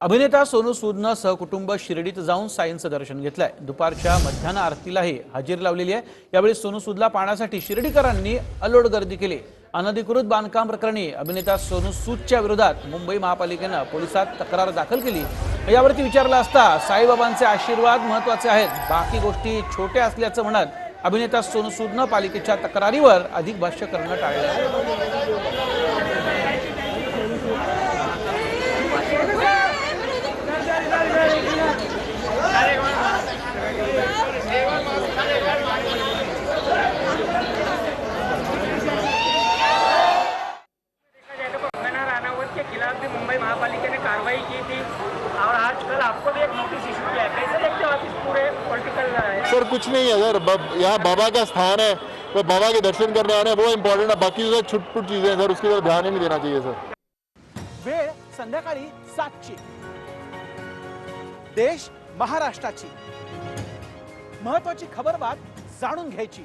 अभिनेता सोनू सूदनं सहकुटुंब शिर्डीत जाऊन साईंचं दर्शन घेतलंय. दुपारच्या मध्यान्ह आरतीलाही हजेरी लावलेली आहे. यावेळी सोनू सूदला पाहण्यासाठी शिर्डीकरांनी अलोट गर्दी केली. अनधिकृत बांधकाम प्रकरणी अभिनेता सोनू सूदच्या विरोधात मुंबई महापालिकेनं पोलिसात तक्रार दाखल केली. यावरती विचारलं असता साईबाबांचे आशीर्वाद महत्त्वाचे आहेत. बाकी गोष्टी छोट्या असल्याचं म्हणत अभिनेता सोनू सूदनं पालिकेच्या तक्रारीवर अधिक भाष्य करणं टाळलं. मुंबई महापालिका ने कार्रवाई की थी। और आज कल आपको भी एक नोटिस इशू किया है। कैसे देखते हो आप इस पूरे पॉलिटिकल सर कुछ नहीं है सर। यहाँ बाबा का स्थान है तो बाबा के दर्शन करने आने वो इम्पोर्टेंट है। बाकी जो छुटपुट चीज़ें हैं सर उसकी तरफ़ ध्यान ही नहीं देना चाहिए सर। वेळ संध्याकाळी सातची देश महाराष्ट्राची। महत्वाची खबर बात जाणून घ्यायची।